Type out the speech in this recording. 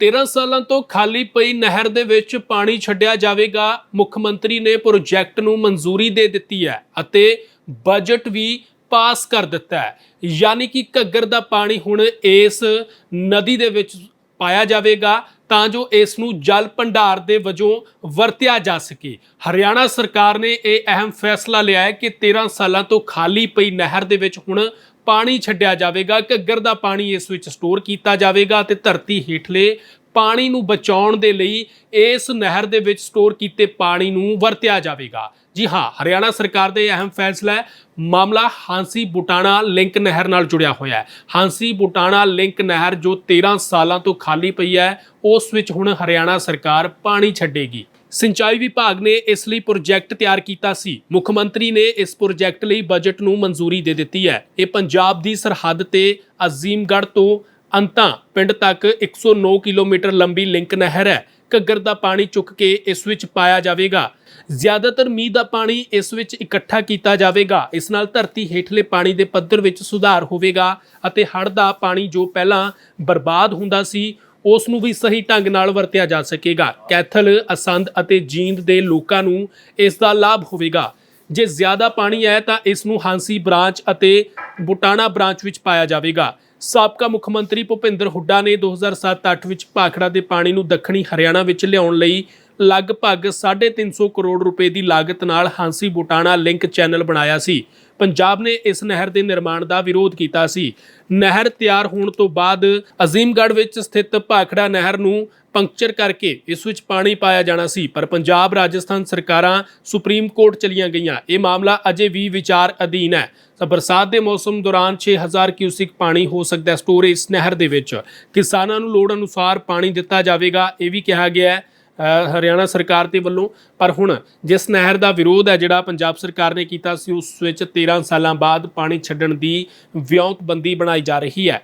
13 ਸਾਲਾਂ ਤੋਂ ਖਾਲੀ ਪਈ ਨਹਿਰ ਦੇ ਵਿੱਚ ਪਾਣੀ ਛੱਡਿਆ ਜਾਵੇਗਾ। ਮੁੱਖ ਮੰਤਰੀ ਨੇ ਪ੍ਰੋਜੈਕਟ ਨੂੰ ਮਨਜ਼ੂਰੀ ਦੇ ਦਿੱਤੀ ਹੈ ਅਤੇ ਬਜਟ ਵੀ ਪਾਸ ਕਰ ਦਿੱਤਾ ਹੈ। ਯਾਨੀ ਕਿ ਘੱਗਰ ਦਾ ਪਾਣੀ ਹੁਣ ਇਸ ਨਦੀ ਦੇ ਵਿੱਚ ਪਾਇਆ ਜਾਵੇਗਾ। ਤਾਂ ਜੋ ਇਸ ਨੂੰ ਜਲ ਭੰਡਾਰ ਦੇ ਵਜੋਂ ਵਰਤਿਆ ਜਾ ਸਕੇ। ਹਰਿਆਣਾ ਸਰਕਾਰ ਨੇ ਇਹ ਅਹਿਮ ਫੈਸਲਾ ਲਿਆ ਹੈ ਕਿ 13 ਸਾਲਾਂ ਤੋਂ ਖਾਲੀ ਪਈ ਨਹਿਰ ਦੇ ਵਿੱਚ ਹੁਣ ਪਾਣੀ ਛੱਡਿਆ ਜਾਵੇਗਾ, ਘੱਗਰ ਦਾ ਪਾਣੀ ਇਸ ਵਿੱਚ ਸਟੋਰ ਕੀਤਾ ਜਾਵੇਗਾ ਤੇ ਧਰਤੀ ਹੇਠਲੇ ਪਾਣੀ ਨੂੰ ਬਚਾਉਣ ਦੇ ਲਈ ਇਸ ਨਹਿਰ ਦੇ ਵਿੱਚ ਸਟੋਰ ਕੀਤੇ ਪਾਣੀ ਨੂੰ ਵਰਤਿਆ ਜਾਵੇਗਾ। ਜੀ ਹਾਂ, ਹਰਿਆਣਾ ਸਰਕਾਰ ਦਾ ਇਹ ਅਹਿਮ ਫੈਸਲਾ ਹੈ। ਮਾਮਲਾ ਹਾਂਸੀ ਬੁਟਾਣਾ ਲਿੰਕ ਨਹਿਰ ਨਾਲ ਜੁੜਿਆ ਹੋਇਆ ਹੈ। ਹਾਂਸੀ ਬੁਟਾਣਾ ਲਿੰਕ ਨਹਿਰ ਜੋ 13 ਸਾਲਾਂ ਤੋਂ ਖਾਲੀ ਪਈ ਹੈ, ਉਸ ਵਿੱਚ ਹੁਣ ਹਰਿਆਣਾ ਸਰਕਾਰ ਪਾਣੀ ਛੱਡੇਗੀ। ਸਿੰਚਾਈ ਵਿਭਾਗ ਨੇ ਇਸ ਲਈ ਪ੍ਰੋਜੈਕਟ ਤਿਆਰ ਕੀਤਾ ਸੀ। ਮੁੱਖ ਮੰਤਰੀ ਨੇ ਇਸ ਪ੍ਰੋਜੈਕਟ ਲਈ ਬਜਟ ਨੂੰ ਮਨਜ਼ੂਰੀ ਦੇ ਦਿੱਤੀ ਹੈ। ਇਹ ਪੰਜਾਬ ਦੀ ਸਰਹੱਦ ਤੇ ਅਜ਼ੀਮਗੜ੍ਹ ਤੋਂ ਅੰਤਾਂ, ਪਿੰਡ ਤੱਕ 109 ਕਿਲੋਮੀਟਰ ਲੰਬੀ ਲਿੰਕ ਨਹਿਰ ਹੈ। ਘੱਗਰ ਦਾ ਪਾਣੀ ਚੁੱਕ ਕੇ ਇਸ ਵਿੱਚ ਪਾਇਆ ਜਾਵੇਗਾ। ਜ਼ਿਆਦਾਤਰ ਮੀਂਹ ਦਾ ਪਾਣੀ ਇਸ ਵਿੱਚ ਇਕੱਠਾ ਕੀਤਾ ਜਾਵੇਗਾ। ਇਸ ਨਾਲ ਧਰਤੀ ਹੇਠਲੇ ਪਾਣੀ ਦੇ ਪੱਧਰ ਵਿੱਚ ਸੁਧਾਰ ਹੋਵੇਗਾ ਅਤੇ ਹੜ੍ਹ ਦਾ ਪਾਣੀ ਜੋ ਪਹਿਲਾਂ ਬਰਬਾਦ ਹੁੰਦਾ ਸੀ, ਉਸ ਨੂੰ ਵੀ ਸਹੀ ਢੰਗ ਨਾਲ ਵਰਤਿਆ ਜਾ ਸਕੇਗਾ। ਕੈਥਲ, ਅਸੰਦ ਅਤੇ ਜੀਂਦ ਦੇ ਲੋਕਾਂ ਨੂੰ ਇਸ ਦਾ ਲਾਭ ਹੋਵੇਗਾ। ਜੇ ਜ਼ਿਆਦਾ ਪਾਣੀ ਹੈ ਤਾਂ ਇਸ ਨੂੰ ਹਾਂਸੀ ਬ੍ਰਾਂਚ ਅਤੇ ਬੁਟਾਣਾ ਬ੍ਰਾਂਚ ਵਿੱਚ ਪਾਇਆ ਜਾਵੇਗਾ। ਸਾਬਕਾ ਮੁੱਖ ਮੰਤਰੀ ਭੁਪਿੰਦਰ ਹੁੱਡਾ ਨੇ 2007-8 ਵਿੱਚ ਭਾਖੜਾ ਦੇ ਪਾਣੀ ਨੂੰ ਦੱਖਣੀ ਹਰਿਆਣਾ ਵਿੱਚ ਲਿਆਉਣ ਲਈ ਲਗਭਗ 350 ਕਰੋੜ ਰੁਪਏ ਦੀ ਲਾਗਤ ਨਾਲ ਹਾਂਸੀ ਬੁਟਾਣਾ ਲਿੰਕ ਚੈਨਲ ਬਣਾਇਆ ਸੀ। ਪੰਜਾਬ ਨੇ ਇਸ ਨਹਿਰ ਦੇ ਨਿਰਮਾਣ ਦਾ ਵਿਰੋਧ ਕੀਤਾ ਸੀ। ਨਹਿਰ ਤਿਆਰ ਹੋਣ ਤੋਂ ਬਾਅਦ ਅਜ਼ੀਮਗੜ੍ਹ ਵਿੱਚ ਸਥਿਤ ਭਾਖੜਾ ਨਹਿਰ ਨੂੰ ਪੰਕਚਰ ਕਰਕੇ ਇਸ ਵਿੱਚ ਪਾਣੀ ਪਾਇਆ ਜਾਣਾ ਸੀ। ਪਰ ਪੰਜਾਬ, ਰਾਜਸਥਾਨ ਸਰਕਾਰਾਂ ਸੁਪਰੀਮ ਕੋਰਟ ਚਲੀਆਂ ਗਈਆਂ। ਇਹ ਮਾਮਲਾ ਅਜੇ ਵੀ ਵਿਚਾਰ ਅਧੀਨ ਹੈ। ਤਾਂ ਬਰਸਾਤ ਦੇ ਮੌਸਮ ਦੌਰਾਨ 6000 ਕਿਊਸਿਕ ਪਾਣੀ ਹੋ ਸਕਦਾ ਹੈ ਸਟੋਰ ਇਸ ਨਹਿਰ ਦੇ ਵਿੱਚ। ਕਿਸਾਨਾਂ ਨੂੰ ਲੋੜ ਅਨੁਸਾਰ ਪਾਣੀ ਦਿੱਤਾ ਜਾਵੇਗਾ, ਇਹ ਵੀ ਕਿਹਾ ਗਿਆ ਹੈ। ਹਰਿਆਣਾ ਸਰਕਾਰ ਦੇ ਵੱਲੋਂ, ਪਰ ਹੁਣ ਜਿਸ ਨਹਿਰ ਦਾ ਵਿਰੋਧ ਹੈ ਜਿਹੜਾ ਪੰਜਾਬ ਸਰਕਾਰ ਨੇ ਕੀਤਾ ਸੀ, ਉਸ ਵਿੱਚ 13 ਸਾਲਾਂ ਬਾਅਦ ਪਾਣੀ ਛੱਡਣ ਦੀ ਵਿਉਂਤਬੰਦੀ ਬਣਾਈ ਜਾ ਰਹੀ ਹੈ।